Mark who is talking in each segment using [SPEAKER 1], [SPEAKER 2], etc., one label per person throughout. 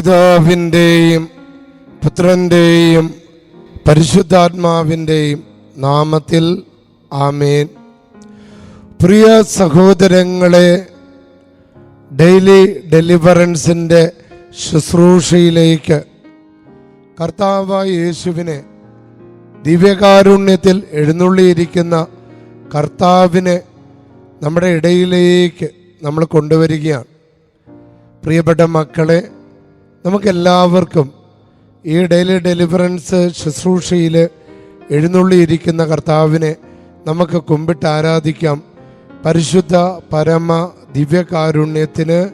[SPEAKER 1] പിതാവിന്റെയും പുത്രന്റെയും പരിശുദ്ധാത്മാവിന്റെയും നാമത്തിൽ ആമേൻ. പ്രിയ സഹോദരങ്ങളെ ഡെയിലി ഡെലിവറൻസിന്റെ ശുശ്രൂഷയിലേക്ക് കർത്താവായ യേശുവിനെ ദിവ്യകാരുണ്യത്തിൽ എഴുന്നള്ളിയിരിക്കുന്ന കർത്താവിനെ നമ്മുടെ ഇടയിലേക്ക് നമ്മൾ കൊണ്ടുവരികയാണ്. പ്രിയപ്പെട്ട മക്കളെ നമുക്കെല്ലാവർക്കും ഈ ഡെയിലി ഡെലിവറൻസ് ശുശ്രൂഷയിൽ എഴുന്നള്ളിയിരിക്കുന്ന കർത്താവിനെ നമുക്ക് കുമ്പിട്ട് ആരാധിക്കാം. പരിശുദ്ധ പരമ ദിവ്യകാരുണ്യത്തിന്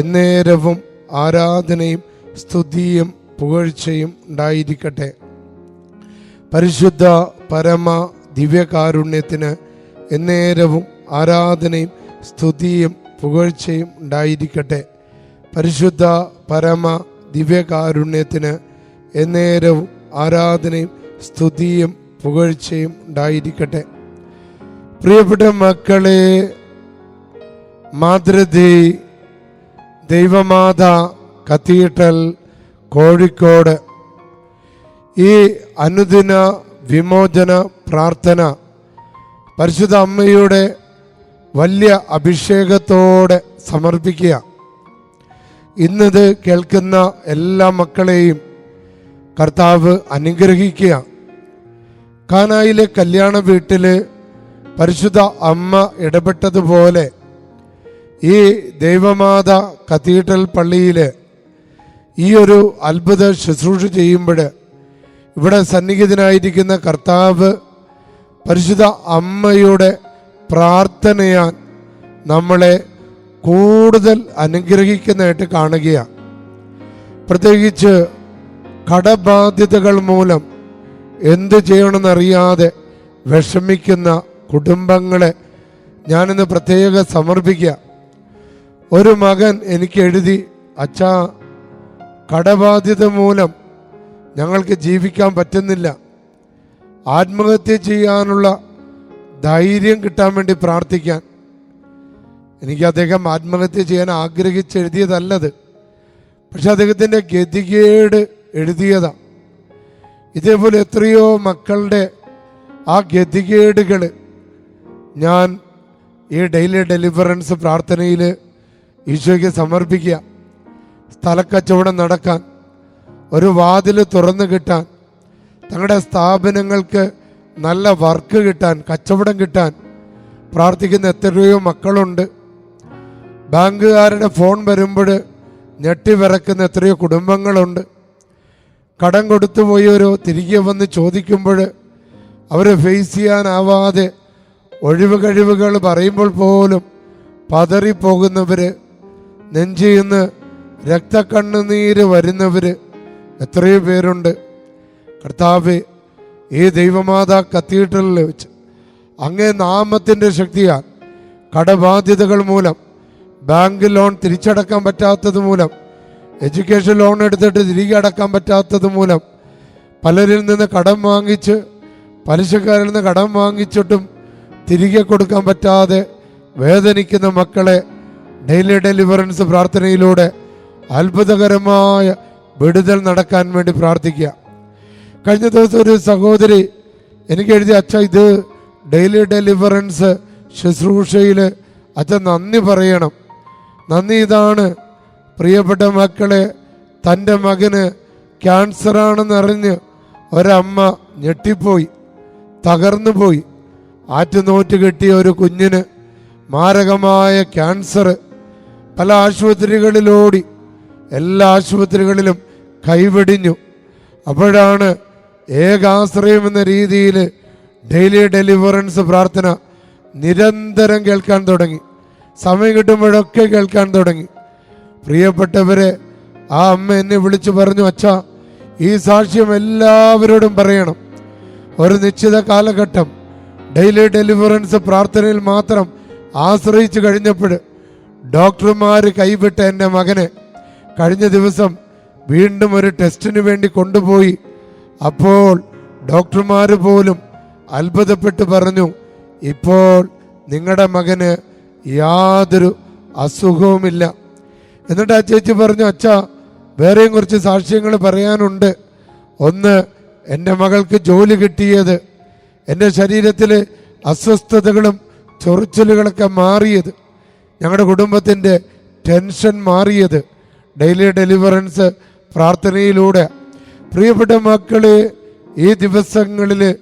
[SPEAKER 1] എന്നേരവും ആരാധനയും സ്തുതിയും പുകഴ്ചയും ഉണ്ടായിരിക്കട്ടെ. പരിശുദ്ധ പരമ ദിവ്യകാരുണ്യത്തിന് എന്നേരവും ആരാധനയും സ്തുതിയും പുകഴ്ചയും ഉണ്ടായിരിക്കട്ടെ. പരിശുദ്ധ പരമ ദിവ്യകാരുണ്യത്തിന് എന്നേരവും ആരാധനയും സ്തുതിയും പുകഴ്ചയും ഉണ്ടായിരിക്കട്ടെ. പ്രിയപ്പെട്ട മക്കളെ മാതൃദി ദൈവമാത കത്തീഡ്രൽ കോഴിക്കോട് ഈ അനുദിന വിമോചന പ്രാർത്ഥന പരിശുദ്ധ അമ്മയുടെ വലിയ അഭിഷേകത്തോടെ സമർപ്പിക്കുക. ഇന്നത് കേൾക്കുന്ന എല്ലാ മക്കളെയും കർത്താവ് അനുഗ്രഹിക്കുക. കാനായിലെ കല്യാണ വീട്ടിൽ പരിശുദ്ധ അമ്മ ഇടപെട്ടതുപോലെ ഈ ദൈവമാത കത്തീഡ്രൽ പള്ളിയിൽ ഈ ഒരു അത്ഭുത ശുശ്രൂഷ ചെയ്യുമ്പോൾ ഇവിടെ സന്നിഹിതനായിരിക്കുന്ന കർത്താവ് പരിശുദ്ധ അമ്മയുടെ പ്രാർത്ഥനയാൻ നമ്മളെ കൂടുതൽ അനുഗ്രഹിക്കുന്നതായിട്ട് കാണുകയാണ് പ്രത്യേകിച്ച് കടബാധ്യതകൾ മൂലം എന്ത് ചെയ്യണമെന്നറിയാതെ വിഷമിക്കുന്ന കുടുംബങ്ങളെ ഞാനിന്ന് പ്രത്യേകം സമർപ്പിക്കുക. ഒരു മകൻ എനിക്ക് എഴുതി അച്ഛാ കടബാധ്യത മൂലം ഞങ്ങൾക്ക് ജീവിക്കാൻ പറ്റുന്നില്ല. ആത്മഹത്യ ചെയ്യാനുള്ള ധൈര്യം കിട്ടാൻ വേണ്ടി പ്രാർത്ഥിക്കാൻ. എനിക്ക് അദ്ദേഹം ആത്മഹത്യ ചെയ്യാൻ ആഗ്രഹിച്ചെഴുതിയതല്ലത്. പക്ഷെ അദ്ദേഹത്തിന്റെ ഗതികേട് എഴുതിയതാ. ഇതേപോലെ എത്രയോ മക്കളുടെ ആ ഗതികേടുകൾ ഞാൻ ഈ ഡെയിലി ഡെലിവറൻസ് പ്രാർത്ഥനയിൽ ഈശോയ്ക്ക് സമർപ്പിക്കുക സ്ഥലക്കച്ചവടം നടക്കാൻ ഒരു വാതിൽ തുറന്നു കിട്ടാൻ തങ്ങളുടെ സ്ഥാപനങ്ങൾക്ക് നല്ല വർക്ക് കിട്ടാൻ കച്ചവടം കിട്ടാൻ പ്രാർത്ഥിക്കുന്ന എത്രയോ മക്കളുണ്ട്. ബാങ്കുകാരുടെ ഫോൺ വരുമ്പോൾ ഞെട്ടി വിറക്കുന്ന എത്രയോ കുടുംബങ്ങളുണ്ട്. കടം കൊടുത്തു പോയവരോ തിരികെ വന്ന് ചോദിക്കുമ്പോൾ അവരെ ഫേസ് ചെയ്യാനാവാതെ ഒഴിവ് കഴിവുകൾ പറയുമ്പോൾ പോലും പതറിപ്പോകുന്നവർ നെഞ്ചിന്ന് രക്തക്കണ്ണുനീര് വരുന്നവർ എത്രയോ പേരുണ്ട്. കർത്താവ് ഈ ദൈവമാതാ കത്തീഡ്രലിൽ വെച്ച് അങ്ങേ നാമത്തിന്റെ ശക്തിയാൽ കടബാധ്യതകൾ മൂലം ബാങ്ക് ലോൺ തിരിച്ചടക്കാൻ പറ്റാത്തത് മൂലം എഡ്യൂക്കേഷൻ ലോൺ എടുത്തിട്ട് തിരികെ അടക്കാൻ പറ്റാത്തത് മൂലം പലരിൽ നിന്ന് കടം വാങ്ങിച്ച് പലിശക്കാരിൽ നിന്ന് കടം വാങ്ങിച്ചിട്ടും തിരികെ കൊടുക്കാൻ പറ്റാതെ വേദനിക്കുന്ന മക്കളെ ഡെയിലി ഡെലിവറൻസ് പ്രാർത്ഥനയിലൂടെ അത്ഭുതകരമായ വിടുതൽ നടക്കാൻ വേണ്ടി പ്രാർത്ഥിക്കുക. കഴിഞ്ഞ ദിവസം ഒരു സഹോദരി എനിക്ക് എഴുതി അച്ഛ ഇത് ഡെയിലി ഡെലിവറൻസ് ശുശ്രൂഷയിൽ അച്ഛൻ നന്ദി പറയണം. നന്ദി ഇതാണ് പ്രിയപ്പെട്ട മക്കളെ തന്റെ മകന് ക്യാൻസറാണെന്നറിഞ്ഞ് ഒരമ്മ ഞെട്ടിപ്പോയി തകർന്നു പോയി ആറ്റുനോറ്റ് കെട്ടിയ ഒരു കുഞ്ഞിന് മാരകമായ ക്യാൻസർ. പല ആശുപത്രികളിലോടി എല്ലാ ആശുപത്രികളിലും കൈവെടിഞ്ഞു. അപ്പോഴാണ് ഏകാശ്രയം എന്ന രീതിയിൽ ഡെയിലി ഡെലിവറൻസ് പ്രാർത്ഥന നിരന്തരം കേൾക്കാൻ തുടങ്ങി. സമയം കിട്ടുമ്പോഴൊക്കെ കേൾക്കാൻ തുടങ്ങി. പ്രിയപ്പെട്ടവരെ ആ അമ്മ എന്നെ വിളിച്ചു പറഞ്ഞു അച്ഛാ ഈ സാക്ഷ്യം എല്ലാവരോടും പറയണം. ഒരു നിശ്ചിത കാലഘട്ടം ഡെയിലി ഡെലിവറൻസ് പ്രാർത്ഥനയിൽ മാത്രം ആശ്രയിച്ചു കഴിഞ്ഞപ്പോൾ ഡോക്ടർമാർ കൈവിട്ട എന്റെ മകനെ കഴിഞ്ഞ ദിവസം വീണ്ടും ഒരു ടെസ്റ്റിന് വേണ്ടി കൊണ്ടുപോയി. അപ്പോൾ ഡോക്ടർമാർ പോലും അത്ഭുതപ്പെട്ട് പറഞ്ഞു ഇപ്പോൾ നിങ്ങളുടെ മകന് യാതൊരു അസുഖവുമില്ല. എന്നിട്ട് ആ ചേച്ചി പറഞ്ഞു അച്ഛ വേറെയും കുറച്ച് സാക്ഷ്യങ്ങൾ പറയാനുണ്ട്. ഒന്ന് എന്റെ മകൾക്ക് ജോലി കിട്ടിയത് എന്റെ ശരീരത്തിൽ അസ്വസ്ഥതകളും ചൊറിച്ചിലുകളൊക്കെ മാറിയത് ഞങ്ങളുടെ കുടുംബത്തിന്റെ ടെൻഷൻ മാറിയത് ഡെയിലി ഡെലിവറൻസ് പ്രാർത്ഥനയിലൂടെ. പ്രിയപ്പെട്ട മക്കളെ ഈ ദിവസങ്ങളിൽ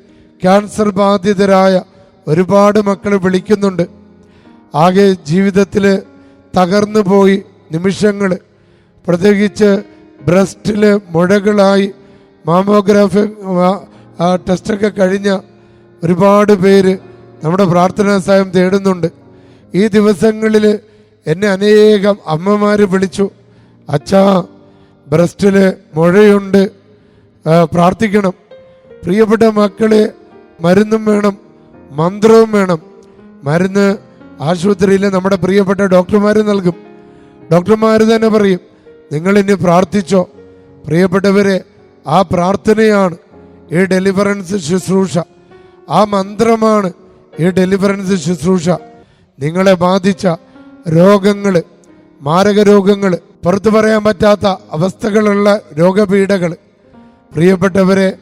[SPEAKER 1] ക്യാൻസർ ബാധിതരായ ഒരുപാട് മക്കൾ വിളിക്കുന്നുണ്ട്. ആകെ ജീവിതത്തിൽ തകർന്നു പോയി നിമിഷങ്ങൾ പ്രത്യേകിച്ച് ബ്രസ്റ്റിൽ മുഴകളായി മാമോഗ്രാഫി ടെസ്റ്റൊക്കെ കഴിഞ്ഞ ഒരുപാട് പേര് നമ്മുടെ പ്രാർത്ഥനാ സഹായം തേടുന്നുണ്ട്. ഈ ദിവസങ്ങളിൽ എന്നെ അനേകം അമ്മമാർ വിളിച്ചു. അച്ഛാ ബ്രസ്റ്റിൽ മുഴയുണ്ട്. പ്രാർത്ഥിക്കണം. പ്രിയപ്പെട്ട മക്കളെ മരുന്നും വേണം മന്ത്രവും വേണം. മരുന്ന് ആശുപത്രിയിൽ നമ്മുടെ പ്രിയപ്പെട്ട ഡോക്ടർമാർ നൽകും. ഡോക്ടർമാർ തന്നെ പറയും നിങ്ങൾ ഇനി പ്രാർത്ഥിച്ചോ? പ്രിയപ്പെട്ടവരെ ആ പ്രാർത്ഥനയാണ് ഈ ഡെലിവറൻസ് ശുശ്രൂഷ. ആ മന്ത്രമാണ് ഈ ഡെലിവറൻസ് ശുശ്രൂഷ. നിങ്ങളെ ബാധിച്ച രോഗങ്ങൾ മാരക രോഗങ്ങൾ പുറത്തു പറയാൻ പറ്റാത്ത അവസ്ഥകളുള്ള രോഗപീഠകൾ പ്രിയപ്പെട്ടവരെ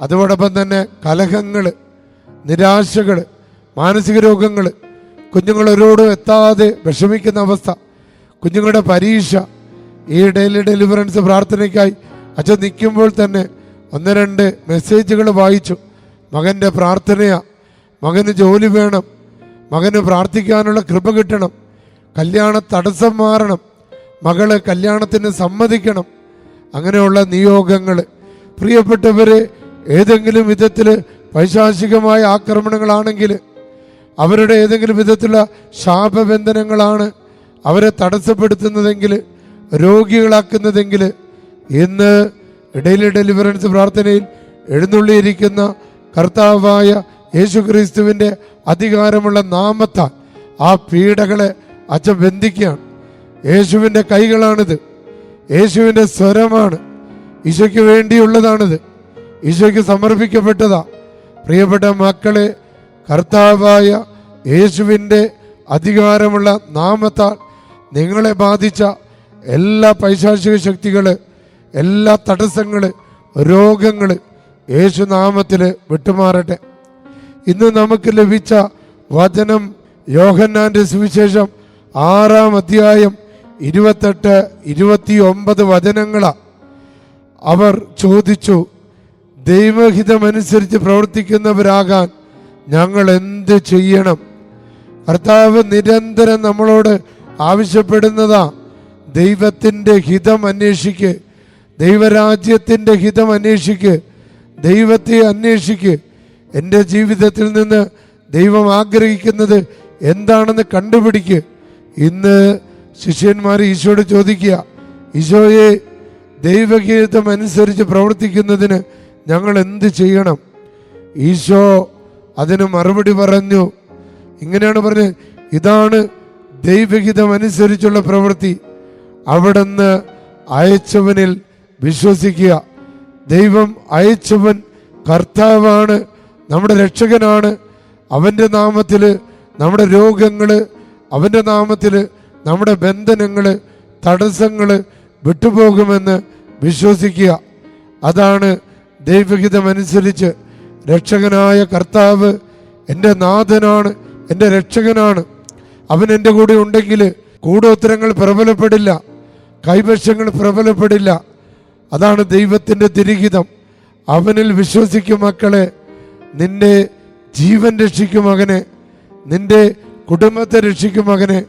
[SPEAKER 1] അതോടൊപ്പം തന്നെ കലഹങ്ങൾ നിരാശകൾ മാനസിക രോഗങ്ങൾ കുഞ്ഞുങ്ങളൊരോടും എത്താതെ വിഷമിക്കുന്ന അവസ്ഥ. കുഞ്ഞുങ്ങളുടെ പരീക്ഷ ഈ ഡെയിലി ഡെലിവറൻസ് പ്രാർത്ഥനയ്ക്കായി. അച്ഛൻ നിൽക്കുമ്പോൾ തന്നെ ഒന്ന് രണ്ട് മെസ്സേജുകൾ വായിച്ചു. മകന്റെ പ്രാർത്ഥനയാണ് മകന് ജോലി വേണം. മകന് പ്രാർത്ഥിക്കാനുള്ള കൃപ കിട്ടണം. കല്യാണ തടസ്സം മാറണം. മകൾ കല്യാണത്തിന് സമ്മതിക്കണം. അങ്ങനെയുള്ള നിയോഗങ്ങൾ. പ്രിയപ്പെട്ടവരെ ഏതെങ്കിലും വിധത്തിൽ പൈശാചികമായ ആക്രമണങ്ങളാണെങ്കിൽ അവരുടെ ഏതെങ്കിലും വിധത്തിലുള്ള ശാപബന്ധനങ്ങളാണ് അവരെ തടസ്സപ്പെടുത്തുന്നതെങ്കിൽ രോഗികളാക്കുന്നതെങ്കിൽ ഇന്ന് ഇടയിലെ ഡെലിവറൻസ് പ്രാർത്ഥനയിൽ എഴുന്നള്ളിയിരിക്കുന്ന കർത്താവായ യേശു ക്രിസ്തുവിന്റെ അധികാരമുള്ള നാമത്താൽ ആ പീഡകളെ അച്ഛൻ ബന്ധിക്കുകയാണ് യേശുവിന്റെ കൈകളാണിത്. യേശുവിന്റെ സ്വരമാണ്. ഈശോയ്ക്ക് വേണ്ടിയുള്ളതാണിത്. ഈശോയ്ക്ക് സമർപ്പിക്കപ്പെട്ടതാ. പ്രിയപ്പെട്ട മക്കളെ കർത്താവായ യേശുവിന്റെ അധികാരമുള്ള നാമത്താൽ നിങ്ങളെ ബാധിച്ച എല്ലാ പൈശാചിക ശക്തികൾ എല്ലാ തടസ്സങ്ങൾ രോഗങ്ങൾ യേശുനാമത്തിൽ വിട്ടുമാറട്ടെ. ഇന്ന് നമുക്ക് ലഭിച്ച വചനം യോഹന്നാന്റെ സുവിശേഷം ആറാം അധ്യായം ഇരുപത്തെട്ട് ഇരുപത്തി ഒമ്പത് വചനങ്ങളാണ് അവർ ചോദിച്ചു ദൈവഹിതമനുസരിച്ച് പ്രവർത്തിക്കുന്നവരാകാൻ ഞങ്ങൾ എന്ത് ചെയ്യണം? കർത്താവ് നിരന്തരം നമ്മളോട് ആവശ്യപ്പെടുന്നതാ. ദൈവത്തിന്റെ ഹിതം അന്വേഷിക്ക്. ദൈവരാജ്യത്തിന്റെ ഹിതം അന്വേഷിക്ക്. ദൈവത്തെ അന്വേഷിക്ക്. എന്റെ ജീവിതത്തിൽ നിന്ന് ദൈവം ആഗ്രഹിക്കുന്നത് എന്താണെന്ന് കണ്ടുപിടിക്ക്. ഇന്ന് ശിഷ്യന്മാർ ഈശോയോട് ചോദിക്കുക ഈശോയെ ദൈവഗീതം അനുസരിച്ച് പ്രവർത്തിക്കുന്നതിന് ഞങ്ങൾ എന്ത് ചെയ്യണം? ഈശോ അതിന് മറുപടി പറഞ്ഞു. ഇങ്ങനെയാണ് പറഞ്ഞത് ഇതാണ് ദൈവഹിതം അനുസരിച്ചുള്ള പ്രവൃത്തി. അവിടുന്ന് അയച്ചവനിൽ വിശ്വസിക്കുക. ദൈവം അയച്ചവൻ കർത്താവാണ് നമ്മുടെ രക്ഷകനാണ്. അവന്റെ നാമത്തിൽ നമ്മുടെ രോഗങ്ങൾ അവന്റെ നാമത്തിൽ നമ്മുടെ ബന്ധനങ്ങൾ തടസ്സങ്ങൾ വിട്ടുപോകുമെന്ന് വിശ്വസിക്കുക. അതാണ് ദൈവഹിതമനുസരിച്ച് രക്ഷകനായ കർത്താവ് എന്റെ നാഥനാണ് എന്റെ രക്ഷകനാണ്. അവൻ എന്റെ കൂടെ ഉണ്ടെങ്കിൽ കൂടോത്തരങ്ങൾ പ്രബലപ്പെടില്ല കൈവശങ്ങൾ പ്രബലപ്പെടില്ല. അതാണ് ദൈവത്തിന്റെ തിരിഹിതം. അവനിൽ വിശ്വസിക്കും മക്കളെ നിന്റെ ജീവൻ രക്ഷിക്കും മകനെ നിന്റെ കുടുംബത്തെ രക്ഷിക്കും മകനെ.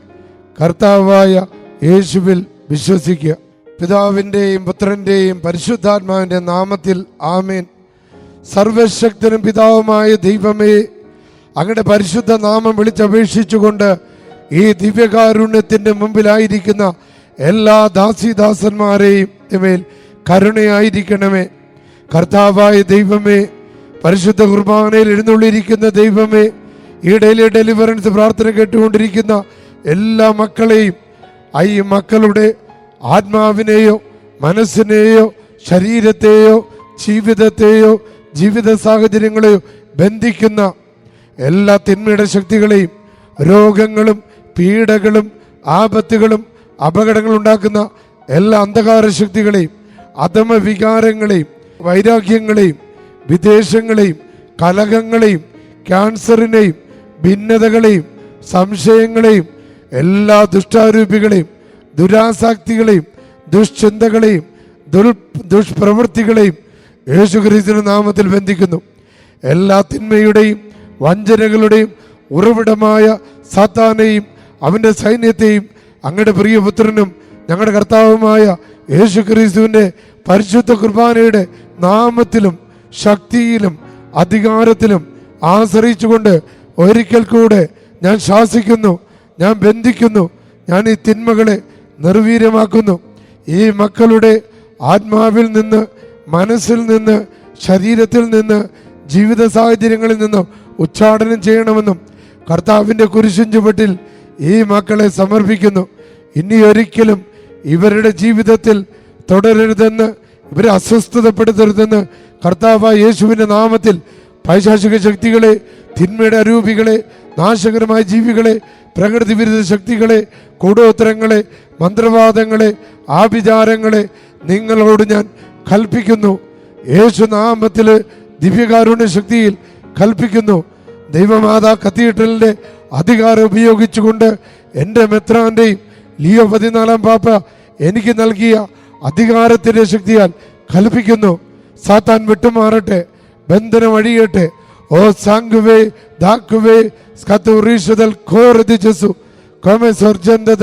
[SPEAKER 1] കർത്താവായ യേശുവിൽ വിശ്വസിക്കുക. പിതാവിന്റെയും പുത്രന്റെയും പരിശുദ്ധാത്മാവിന്റെ നാമത്തിൽ ആമേൻ. സർവശക്തനും പിതാവുമായ ദൈവമേ അങ്ങയുടെ പരിശുദ്ധ നാമം വിളിച്ചപേക്ഷിച്ചുകൊണ്ട് ഈ ദിവ്യകാരുണ്യത്തിന്റെ മുമ്പിലായിരിക്കുന്ന എല്ലാ ദാസിദാസന്മാരെയും മേൽ കരുണയായിരിക്കണമേ. കർത്താവായ ദൈവമേ പരിശുദ്ധ കുർബാനയിൽ എഴുന്നള്ളിയിരിക്കുന്ന ദൈവമേ ഈ ഡെയിലി ഡെലിവറൻസ് പ്രാർത്ഥന കേട്ടുകൊണ്ടിരിക്കുന്ന എല്ലാ മക്കളെയും ഈ മക്കളുടെ ആത്മാവിനെയോ മനസ്സിനെയോ ശരീരത്തെയോ ജീവിതത്തെയോ ജീവിത സാഹചര്യങ്ങളെയോ ബന്ധിക്കുന്ന എല്ലാ തിന്മയുടെ ശക്തികളെയും രോഗങ്ങളും പീഡകളും ആപത്തുകളും അപകടങ്ങളും ഉണ്ടാക്കുന്ന എല്ലാ അന്ധകാര ശക്തികളെയും അധമ വികാരങ്ങളെയും വൈരാഗ്യങ്ങളെയും വിദേശങ്ങളെയും കലഹങ്ങളെയും ക്യാൻസറിനെയും ഭിന്നതകളെയും സംശയങ്ങളെയും എല്ലാ ദുഷ്ടാരൂപികളെയും ദുരാസാക്തികളെയും ദുഷ്ചിന്തകളെയും ദുൽ ദുഷ്പ്രവൃത്തികളെയും യേശുക്രിസ്തുവിന്റെ നാമത്തിൽ ബന്ധിക്കുന്നു. എല്ലാ തിന്മയുടെയും വഞ്ചനകളുടെയും ഉറവിടമായ സാത്താനെയും അവന്റെ സൈന്യത്തെയും അങ്ങയുടെ പ്രിയപുത്രനും ഞങ്ങളുടെ കർത്താവുമായ യേശു ക്രിസ്തുവിന്റെ പരിശുദ്ധ കുർബാനയുടെ നാമത്തിലും ശക്തിയിലും അധികാരത്തിലും ആശ്രയിച്ചുകൊണ്ട് ഒരിക്കൽ കൂടെ ഞാൻ ശാസിക്കുന്നു ഞാൻ ബന്ധിക്കുന്നു ഞാൻ ഈ തിന്മകളെ നിർവീര്യമാക്കുന്നു. ഈ മക്കളുടെ ആത്മാവിൽ നിന്ന് മനസ്സിൽ നിന്ന് ശരീരത്തിൽ നിന്ന് ജീവിത സാഹചര്യങ്ങളിൽ നിന്നും ഉച്ചാടനം ചെയ്യണമെന്നും കർത്താവിന്റെ കുരിശും ചുവട്ടിൽ ഈ മക്കളെ സമർപ്പിക്കുന്നു. ഇനി ഒരിക്കലും ഇവരുടെ ജീവിതത്തിൽ തുടരരുതെന്ന് ഇവരെ അസ്വസ്ഥതപ്പെടുത്തരുതെന്ന് കർത്താവ് യേശുവിന്റെ നാമത്തിൽ പൈശാചിക ശക്തികളെ തിന്മയുടെ അരൂപികളെ നാശകരമായ ജീവികളെ പ്രകൃതി വിരുദ്ധ ശക്തികളെ കൂടോത്തരങ്ങളെ മന്ത്രവാദങ്ങളെ ആഭിചാരങ്ങളെ നിങ്ങളോട് ഞാൻ കൽപ്പിക്കുന്നു. യേശു നാമത്തിൽ ദിവ്യകാരുണ്യ ശക്തിയിൽ കൽപ്പിക്കുന്നു. ദൈവമാതാ കത്തീഡ്രലിന്റെ അധികാരം ഉപയോഗിച്ചുകൊണ്ട് എന്റെ മെത്രാന്റെയും ലിയോ പതിനാലാം പാപ്പ എനിക്ക് നൽകിയ അധികാരത്തിന്റെ ശക്തിയാൽ കൽപ്പിക്കുന്നു. സാത്താൻ വിട്ടുമാറട്ടെ ബന്ധനം അഴിയട്ടെ. ഓ സാങ്കുവേ ദാക്കുവേ സ്കത്തുറീഷതൽ കോറതി ജസു. come sorgente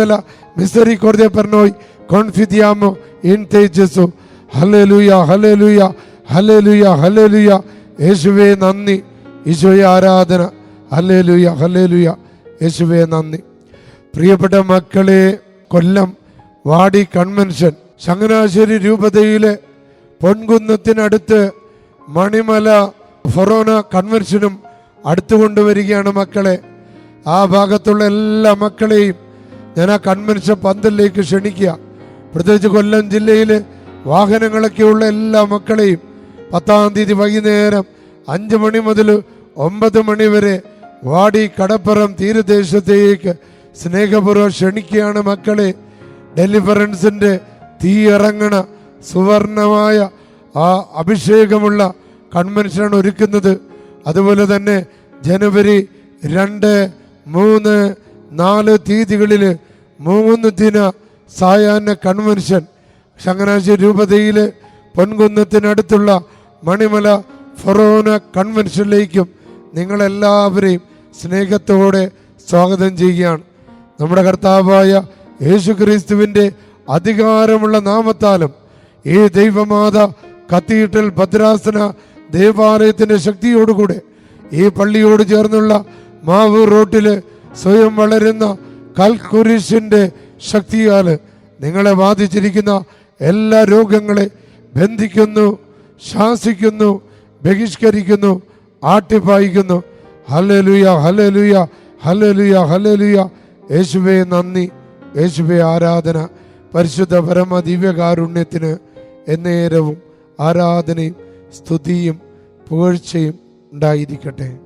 [SPEAKER 1] misericordia per noi confidiamo ഇൻ te Gesù ഹല്ലേലൂയ ഹല്ലേലൂയ ഹല്ലേലൂയ ഹല്ലേലൂയ. യേശുവേ നന്ദി. ഈശോയെ ആരാധന. ഹല്ലേലൂയ യേശുവേ നന്ദി. പ്രിയപ്പെട്ട മക്കളെ കൊല്ലം വാടി കൺവെൻഷൻ ചങ്ങനാശ്ശേരി രൂപതയിലെ പൊൻകുന്നത്തിനടുത്ത് മണിമല ഫൊറോന കൺവെൻഷനും അടുത്തു കൊണ്ടുവരികയാണ് മക്കളെ. ആ ഭാഗത്തുള്ള എല്ലാ മക്കളെയും ഞാൻ ആ കൺവെൻഷൻ പന്തലിലേക്ക് ക്ഷണിക്കുക. പ്രത്യേകിച്ച് കൊല്ലം ജില്ലയിൽ വാഹനങ്ങളൊക്കെയുള്ള എല്ലാ മക്കളെയും പത്താം തീയതി വൈകുന്നേരം അഞ്ച് മണി മുതൽ ഒമ്പത് മണി വരെ വാടി കടപ്പുറം തീരദേശത്തേക്ക് സ്നേഹപൂർവം ക്ഷണിക്കുകയാണ് മക്കളെ. ഡെലിഫറൻസിന്റെ തീ ഇറങ്ങണ സുവർണമായ ആ അഭിഷേകമുള്ള കൺവെൻഷനാണ് ഒരുക്കുന്നത്. അതുപോലെ തന്നെ ജനുവരി രണ്ട് മൂന്ന് നാല് തീയതികളിൽ മൂന്ന് ദിന സായാഹ്ന കൺവെൻഷൻ ചങ്ങനാശ്ശേരി രൂപതയിൽ പൊൻകുന്നത്തിനടുത്തുള്ള മണിമല ഫൊറോന കൺവെൻഷനിലേക്കും നിങ്ങളെല്ലാവരെയും സ്നേഹത്തോടെ സ്വാഗതം ചെയ്യുകയാണ്. നമ്മുടെ കർത്താവായ യേശു ക്രിസ്തുവിന്റെ അധികാരമുള്ള നാമത്താലും ഈ ദൈവമാത കത്തീഡ്രൽ ഭദ്രാസന ദേവാലയത്തിന്റെ ശക്തിയോടുകൂടെ ഈ പള്ളിയോട് ചേർന്നുള്ള മാവൂർ റോട്ടിൽ സ്വയം വളരുന്ന കൽക്കുരിശിന്റെ ശക്തിയാൽ നിങ്ങളെ ബാധിച്ചിരിക്കുന്ന എല്ലാ രോഗങ്ങളെ ബന്ധിക്കുന്നു ശാസിക്കുന്നു ബഹിഷ്കരിക്കുന്നു ആട്ടിപ്പായിക്കുന്നു. ഹല്ലേലൂയ ഹല്ലേലൂയ ഹല്ലേലൂയ ഹല്ലേലൂയ. യേശുവെ നന്ദി. യേശുവെ ആരാധന. പരിശുദ്ധ പരമ ദിവ്യകാരുണ്യത്തിന് എന്നേരവും ആരാധനയും സ്തുതിയും പുകഴ്ചയും ഉണ്ടായിരിക്കട്ടെ.